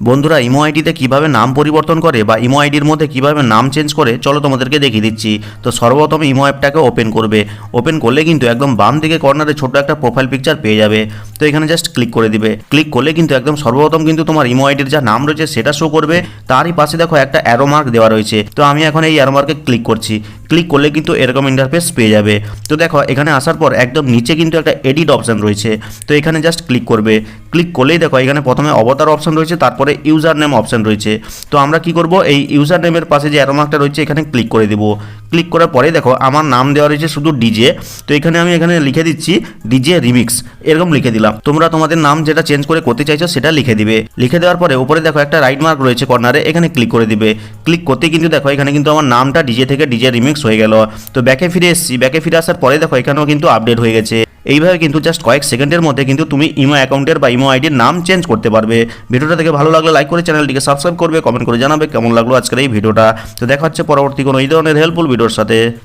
বন্ধুরা, ইমো আইডিতে কীভাবে নাম পরিবর্তন করে বা ইমো আইডির মধ্যে কীভাবে নাম চেঞ্জ করে, চলো তোমাদেরকে দেখিয়ে দিচ্ছি। তো সর্বপ্রথম ইমো অ্যাপটাকে ওপেন করবে। ওপেন করলে কিন্তু একদম বাম দিকে কর্নারে ছোট্ট একটা প্রোফাইল পিকচার পেয়ে যাবে। তো এখানে জাস্ট ক্লিক করে দিবে। ক্লিক করলে কিন্তু একদম সর্বপ্রথম কিন্তু তোমার ইমো আইডির যা নাম রয়েছে সেটা শো করবে। তারই পাশে দেখো একটা অ্যারো মার্ক দেওয়া রয়েছে। তো আমি এখন এই অ্যারো মার্কে ক্লিক করছি। ক্লিক করলে কিন্তু এরকম ইন্টারফেস পেয়ে যাবে। তো দেখো, এখানে আসার পর একদম নিচে কিন্তু একটা এডিট অপশন রয়েছে। তো এখানে জাস্ট ক্লিক করবে। ক্লিক করলেই দেখো, এখানে প্রথমে অবতার অপশন রয়েছে, তারপরে ইউজার নেম অপশন রয়েছে। তো আমরা কি করব? এই ইউজার নেমের পাশে যে অ্যারোমার্কটা রয়েছে, এখানে ক্লিক করে দিব। ক্লিক করার পরে দেখো, আমার নাম দেওয়া রয়েছে শুধু ডিজে তো এখানে আমি এখানে লিখে দিচ্ছি ডিজে রিমিক্স এরকম লিখে দিলাম। তোমরা তোমাদের নাম যেটা চেঞ্জ করে করতে চাইছো সেটা লিখে দিবে। লিখে দেওয়ার পরে উপরে দেখো একটা রাইট মার্ক রয়েছে কর্নারে এখানে ক্লিক করে দিবে। ক্লিক করতে কিন্তু দেখো, এখানে কিন্তু আমার নামটা ডিজে থেকে ডিজে রিমিক্স হয়ে গেল। তো ব্যাকে ফিরে এসেছি। ব্যাকে ফিরে আসার পরে দেখো, এখানেও কিন্তু আপডেট হয়ে গেছে। এইভাবে কিন্তু জাস্ট কয়েক সেকেন্ডের মধ্যে কিন্তু তুমি ইমো অ্যাকাউন্টের বা ইমো আইডির নাম চেঞ্জ করতে পারবে। ভিডিওটা দেখে ভালো লাগলে লাইক করে চ্যানেলটিকে সাবস্ক্রাইব করবে কমেন্ট করে জানাবে কেমন লাগল আজকের এই ভিডিওটা। তো দেখা হচ্ছে পরবর্তী কোনো এই ধরনের হেল্পফুল ভিডিওর সাথে।